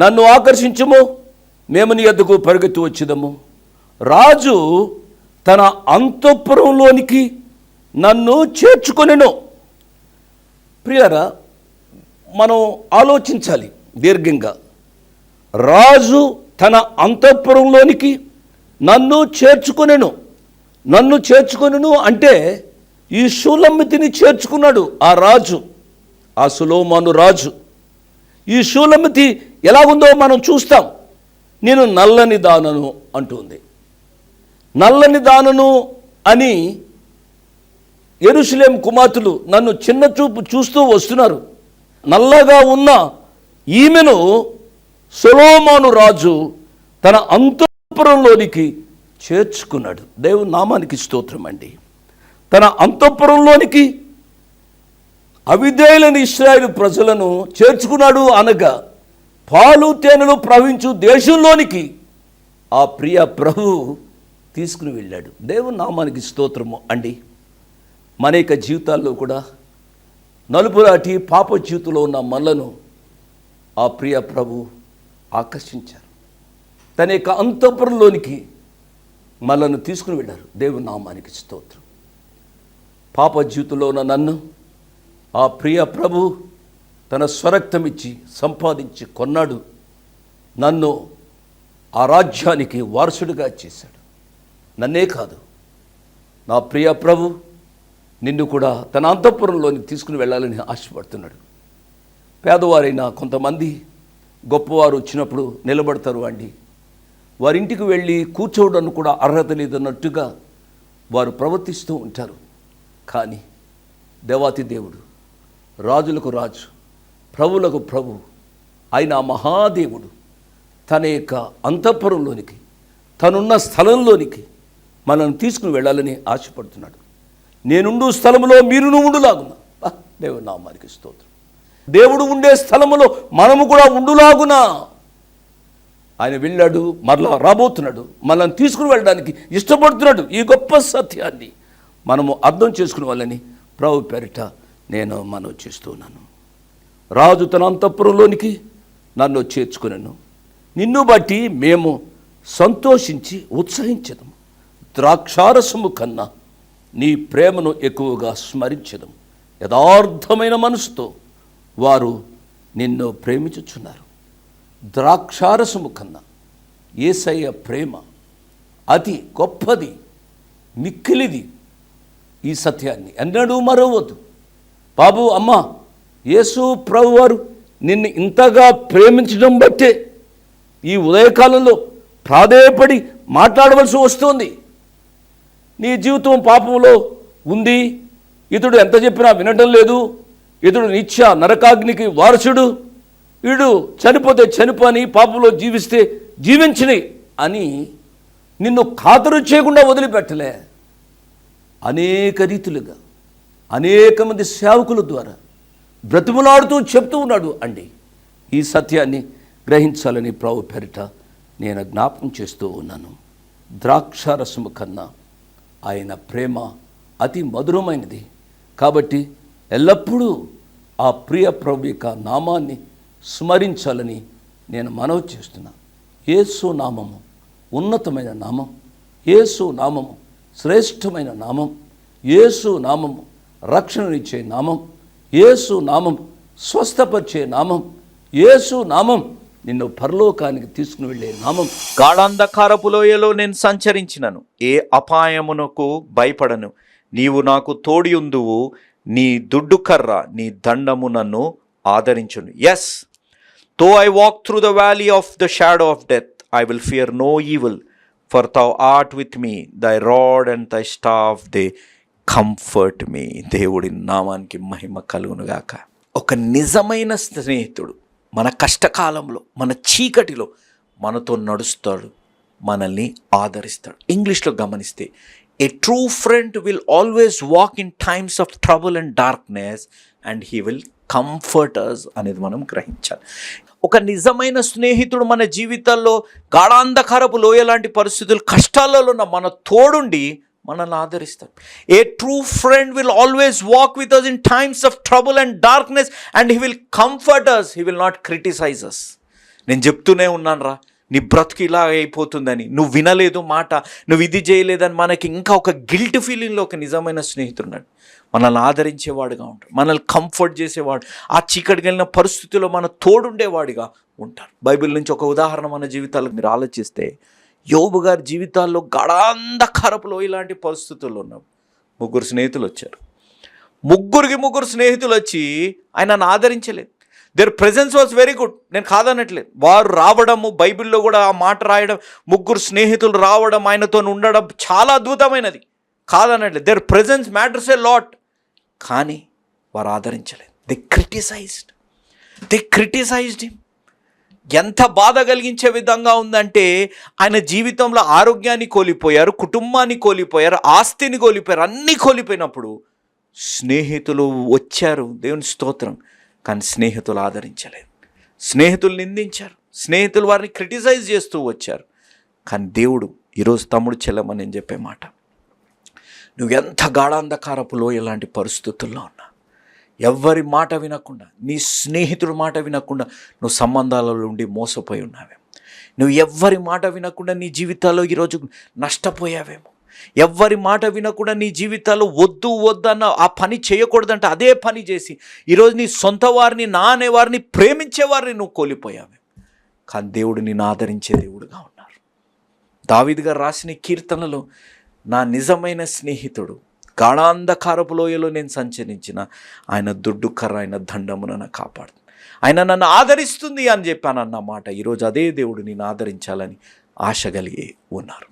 నన్ను ఆకర్షించము మేము నీ ఎద్దకు పరిగెత్తి వచ్చిదము. రాజు తన అంతఃపురంలోనికి నన్ను చేర్చుకొనెను. ప్రియరా మనం ఆలోచించాలి దీర్ఘంగా. రాజు తన అంతఃపురంలోనికి నన్ను చేర్చుకొనెను. నన్ను చేర్చుకొనెను అంటే ఈ షూలమ్మితిని చేర్చుకున్నాడు ఆ రాజు ఆ సులోమాను రాజు. ఈ శూలమితి ఎలా ఉందో మనం చూస్తాం. నేను నల్లని దానను అంటుంది. నల్లని దానను అని ఎరుసలేం కుమార్తెలు నన్ను చిన్న చూపు చూస్తూ వస్తున్నారు. నల్లగా ఉన్న ఈమెను సొలోమాను రాజు తన అంతఃపురంలోనికి చేర్చుకున్నాడు. దేవుని నామానికి స్తోత్రం అండి. తన అంతఃపురంలోనికి అవిధేయులని ఇస్రాయిల్ ప్రజలను చేర్చుకున్నాడు అనగా పాలు తేనెలు ప్రవహించు దేశంలోనికి ఆ ప్రియ ప్రభు తీసుకుని వెళ్ళాడు. దేవుని నామానికి స్తోత్రము అండి. మన యొక్క జీవితాల్లో కూడా నలుపురాటి పాప జీవితంలో ఉన్న మనలను ఆ ప్రియ ప్రభు ఆకర్షించారు. తన యొక్క అంతఃపురంలోనికి మనల్ని తీసుకుని వెళ్ళారు. దేవుని నామానికి స్తోత్రం. పాప జీవితంలో ఉన్న నన్ను ఆ ప్రియ ప్రభు తన స్వరక్తం ఇచ్చి సంపాదించి కొన్నాడు. నన్ను ఆ రాజ్యానికి వారసుడిగా చేశాడు. నన్నే కాదు నా ప్రియ ప్రభు నిన్ను కూడా తన అంతఃపురంలోని తీసుకుని వెళ్ళాలని ఆశపడుతున్నాడు. పేదవారైన కొంతమంది గొప్పవారు వచ్చినప్పుడు నిలబడతారు అండి. వారింటికి వెళ్ళి కూర్చోవడానికి కూడా అర్హత లేదన్నట్టుగా వారు ప్రవర్తిస్తూ ఉంటారు. కానీ దేవాతి దేవుడు రాజులకు రాజు ప్రభులకు ప్రభు. ఆయన మహాదేవుడు. తన యొక్క అంతఃపురంలోనికి తనున్న స్థలంలోనికి మనల్ని తీసుకుని వెళ్ళాలని ఆశపడుతున్నాడు. నేనుండు స్థలంలో మీరు ఉండులాగునా. దేవుడు నా మనకి స్తోత్రం. దేవుడు ఉండే స్థలములో మనము కూడా ఉండులాగునా. ఆయన వెళ్ళాడు మరలా రాబోతున్నాడు. మనల్ని తీసుకుని వెళ్ళడానికి ఇష్టపడుతున్నాడు ఈ గొప్ప సత్యాన్ని. మనము అర్థం చేసుకునే వాళ్ళని ప్రభు పేరిట నేను మనం చేస్తున్నాను రాజు తన అంతఃపురంలోనికి నన్ను చేర్చుకున్నాను నిన్ను బట్టి మేము సంతోషించి ఉత్సహించదము ద్రాక్షారసము కన్నా నీ ప్రేమను ఎక్కువగా స్మరించదము యథార్థమైన మనసుతో వారు నిన్ను ప్రేమించుచున్నారు. ద్రాక్షారసము కన్నా ఏసయ్య ప్రేమ అతి గొప్పది మిక్కిలిది ఈ సత్యాన్ని ఎన్నడూ మరవద్దు. బాబు అమ్మ యేసు ప్రభు వారు నిన్ను ఇంతగా ప్రేమించడం బట్టే ఈ ఉదయకాలంలో ప్రాధేయపడి మాట్లాడవలసి వస్తుంది. నీ జీవితం పాపంలో ఉంది. ఇతడు ఎంత చెప్పినా వినడం లేదు. ఇతడు నిత్య నరకాగ్నికి వారసుడు. వీడు చనిపోతే చనిపోని పాపంలో జీవిస్తే జీవించని అని నిన్ను ఖాతరు చేయకుండా వదిలిపెట్టలే. అనేక రీతులుగా అనేక మంది సేవకుల ద్వారా బ్రతిమలాడుతూ చెప్తూ ఉన్నాడు అండి. ఈ సత్యాన్ని గ్రహించాలని ప్రభు పెరిట నేను జ్ఞాపకం చేస్తూ ఉన్నాను. ద్రాక్షారసము కన్నా ఆయన ప్రేమ అతి మధురమైనది. కాబట్టి ఎల్లప్పుడూ ఆ ప్రియ ప్రభు యొక్క నామాన్ని స్మరించాలని నేను మనవి చేస్తున్నా. యేసు నామము ఉన్నతమైన నామం. యేసు నామము శ్రేష్టమైన నామం. యేసు నామము రక్షణనిచ్చే నామం. యేసు నామం స్వస్థపరిచే నామం యేసు నామం నిన్ను పరలోకానికి తీసుకుని వెళ్ళే నామం. గాఢాంధకారపు లోయలో నేను సంచరించినను. ఏ అపాయమునకు భయపడను. నీవు నాకు తోడియుందువు నీ దుడ్డు కర్ర నీ దండము నన్ను ఆదరించును. ఎస్తో I walk through the valley of the shadow of death I will fear no evil for thou art with me thy rod and thy staff they comfort me దేవుడి నామానికి మహిమ కలుగునుగాక. ఒక నిజమైన స్నేహితుడు మన కష్టకాలంలో మన చీకటిలో మనతో నడుస్తాడు మనల్ని ఆదరిస్తాడు. ఇంగ్లీష్లో గమనిస్తే a true friend will always walk in times of trouble and darkness and he will comforters అనేది మనం గ్రహించాలి. ఒక నిజమైన స్నేహితుడు మన జీవితాల్లో గాఢాంధకారపు లోయ లాంటి పరిస్థితులు కష్టాలలో ఉన్న మన తోడుండి మనల్ని ఆదరిస్తాడు. A true friend will always walk with us in times of trouble and darkness and he will comfort us he will not criticise us నేను చెప్తూనే ఉన్నాను రా నీ బ్రతుకు ఇలా అయిపోతుందని. నువ్వు వినలేదు మాట. నువ్వు ఇది చేయలేదని మనకి ఇంకా ఒక గిల్ట్ ఫీలింగ్లో ఒక నిజమైన స్నేహితున్నాడు మనల్ని ఆదరించేవాడుగా ఉంటాడు. మనల్ని కంఫర్ట్ చేసేవాడు. ఆ చీకటికి వెళ్ళిన పరిస్థితుల్లో మన తోడుండేవాడిగా ఉంటారు బైబిల్ నుంచి ఒక ఉదాహరణ మన జీవితాలకు మీరు ఆలోచిస్తే యోబు గారి జీవితాల్లో గడాంధకారపులో ఇలాంటి పరిస్థితుల్లో ఉన్నాం. ముగ్గురు స్నేహితులు వచ్చారు. ముగ్గురికి ముగ్గురు స్నేహితులు వచ్చి ఆయన నన్ను ఆదరించలేదు. Their presence was very good నేను కాదనట్లేదు. వారు రావడము బైబిల్లో కూడా ఆ మాట రాయడం ముగ్గురు స్నేహితులు రావడం ఆయనతో ఉండడం చాలా అద్భుతమైనది. కాదనట్లేదు. Their presence matters a lot కానీ వారు ఆదరించలేదు. They criticised they criticised him ఎంత బాధ కలిగించే విధంగా ఉందంటే ఆయన జీవితంలో ఆరోగ్యాన్ని కోల్పోయారు కుటుంబాన్ని కోల్పోయారు ఆస్తిని కోల్పోయారు అన్నీ కోల్పోయినప్పుడు స్నేహితులు వచ్చారు. దేవుని స్తోత్రం. కానీ స్నేహితులు ఆదరించలేదు. స్నేహితులు నిందించారు. స్నేహితులు వారిని క్రిటిసైజ్ చేస్తూ వచ్చారు. కానీ దేవుడు ఈరోజు తమ్ముడు చెల్లమని నేను చెప్పే మాట నువ్వు ఎంత గాఢాంధకారపు ఇలాంటి పరిస్థితుల్లో ఉన్నావు? ఎవ్వరి మాట వినకుండా నీ స్నేహితుడి మాట వినకుండా నువ్వు సంబంధాలలో ఉండి మోసపోయి ఉన్నావేమో. నువ్వు ఎవ్వరి మాట వినకుండా నీ జీవితాల్లో ఈరోజు నష్టపోయావేమో. ఎవ్వరి మాట వినకుండా నీ జీవితాల్లో వద్దు వద్దన్న ఆ పని చేయకూడదంటే అదే పని చేసి ఈరోజు నీ సొంత వారిని నా అనేవారిని ప్రేమించే వారిని నువ్వు కోల్పోయావే కానీ దేవుడు నిన్ను ఆదరించే దేవుడుగా ఉన్నారు. దావిదిగా రాసిన కీర్తనలో నా నిజమైన స్నేహితుడు గాఢాంధకారపు లోయలో నేను సంచరించిన ఆయన దుడ్డు కర్ర ఆయన దండమున నన్ను కాపాడు ఆయన నన్ను ఆదరిస్తుంది అని చెప్పాను అన్నమాట ఈరోజు అదే దేవుడు నేను ఆదరించాలని ఆశ కలిగి ఉన్నారు.